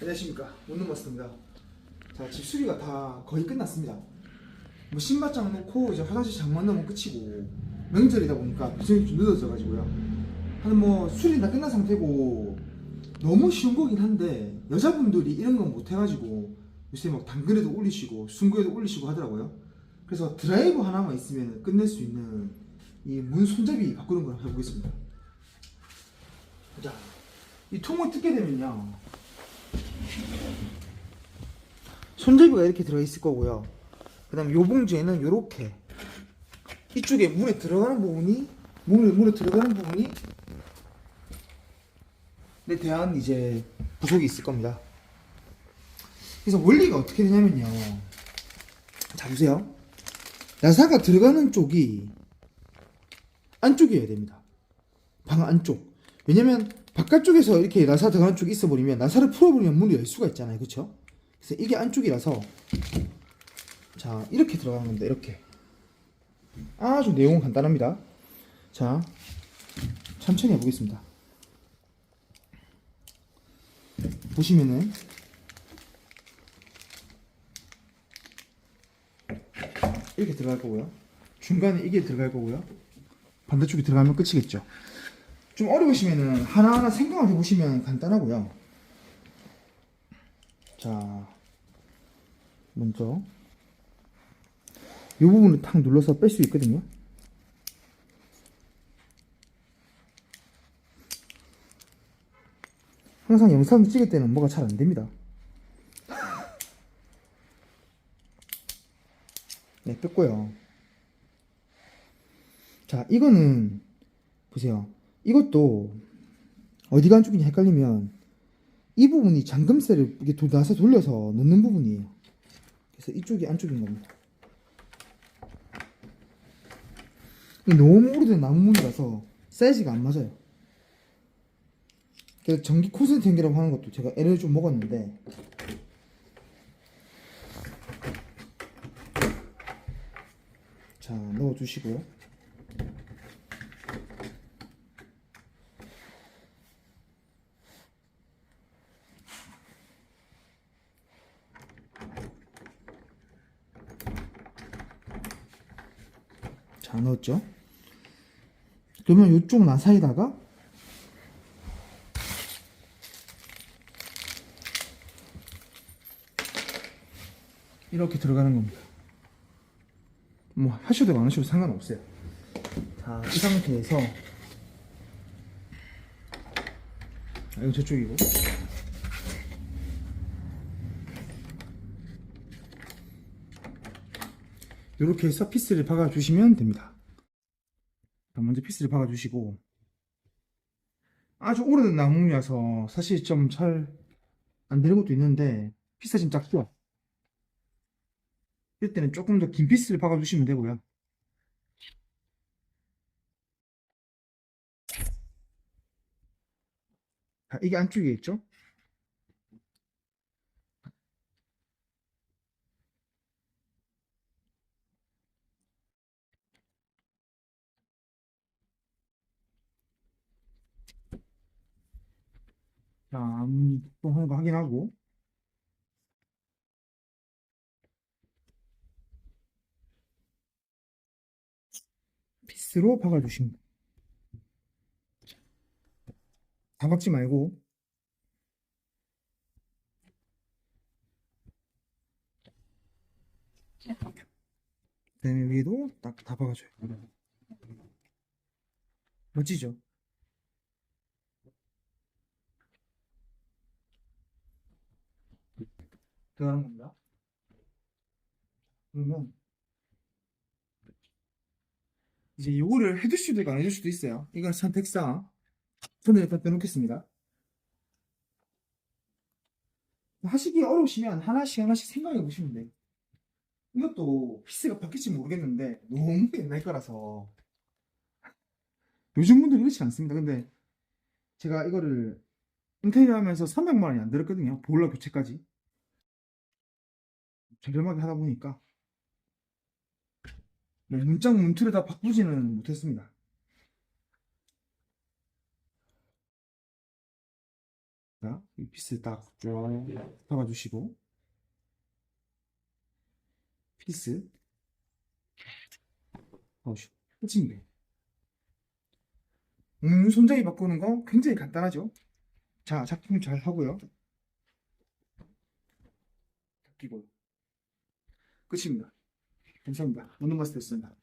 안녕하십니까. 문눈마스터입니다. 자 집 수리가 다 거의 끝났습니다. 뭐 신발장 놓고 이제 화장실 장만 넣으면 끝이고 명절이다 보니까 비용이 좀 늦어져 가지고요. 한 뭐 수리 다 끝난 상태고 너무 쉬운 거긴 한데 여자분들이 이런 건 못 해가지고 요새 막 당근에도 올리시고 순구에도 올리시고 하더라고요. 그래서 드라이브 하나만 있으면 끝낼 수 있는 이 문 손잡이 바꾸는 걸 해보겠습니다. 자, 이 통을 뜯게 되면요 손잡이가 이렇게 들어있을 거고요. 그 다음 요 봉지에는 요렇게 이쪽에 문에 들어가는 부분이 문에, 문에 들어가는 부분이 내 대한 이제 부속이 있을 겁니다. 그래서 원리가 어떻게 되냐면요. 자 보세요. 나사가 들어가는 쪽이 안쪽이어야 됩니다. 방 안쪽. 왜냐면 바깥쪽에서 이렇게 나사 들어가는 쪽이 있어 버리면 나사를 풀어버리면 문이 열 수가 있잖아요. 그쵸? 그래서 이게 안쪽이라서 자 이렇게 들어가는 겁니다. 이렇게 아주 내용은 간단합니다. 자 천천히 해보겠습니다. 보시면은 이렇게 들어갈 거고요. 중간에 이게 들어갈 거고요. 반대쪽이 들어가면 끝이겠죠. 좀 어려우시면은 하나하나 생각을 해보시면 간단하고요. 자, 먼저 이 부분을 탁 눌러서 뺄 수 있거든요. 항상 영상 찍을 때는 뭐가 잘 안 됩니다. 네, 뺐고요. 자, 이거는 보세요. 이것도 어디가 안쪽인지 헷갈리면 이 부분이 잠금쇠를 이렇게 도- 나서 돌려서 넣는 부분이에요. 그래서 이쪽이 안쪽인 겁니다. 이 너무 오래된 나무문이라서 사이즈가 안 맞아요. 그래서 전기 코센트 연기라고 하는 것도 제가 애를 좀 먹었는데 자 넣어주시고요. 자 넣었죠? 그러면 이쪽 나사에다가 이렇게 들어가는 겁니다. 뭐 하셔도 되고 안 하셔도 상관없어요. 자 이 상태에서 아, 이거 저쪽이고 이렇게 해서 피스를 박아주시면 됩니다. 자, 먼저 피스를 박아주시고 아주 오래된 나무라서 사실 좀 잘 안 되는 것도 있는데 피스가 좀 작죠? 이럴 때는 조금 더 긴 피스를 박아주시면 되고요. 자, 이게 안쪽에 있죠? 자, 음, 또 하는 거 확인하고. 피스로 박아주십니다. 다 박지 말고. 그 다음에 위에도 딱 다 박아줘요. 멋지죠? 들어가는 겁니다. 그러면 이제 요거를 해줄 수도 있고 안 해줄 수도 있어요. 이건 선택사항. 저는 일단 빼놓겠습니다. 하시기 어려우시면 하나씩 하나씩 생각해 보시면 돼요. 이것도 피스가 바뀔지 모르겠는데 너무 옛날 거라서 요즘 분들은 이렇지 않습니다. 근데 제가 이거를 인테리어 하면서 300만 원이 안 들었거든요. 보일러 교체까지. 저렴하게 하다 보니까 뭐 문짝 문틀을 다 바꾸지는 못했습니다. 자, 이 피스 딱쭉 잡아주시고 피스 넣으시고 끝입니다. 음, 손잡이 바꾸는 거 굉장히 간단하죠? 자, 작품 잘 하고요. 끼고 끝입니다. 감사합니다. 오늘 마스터였습니다.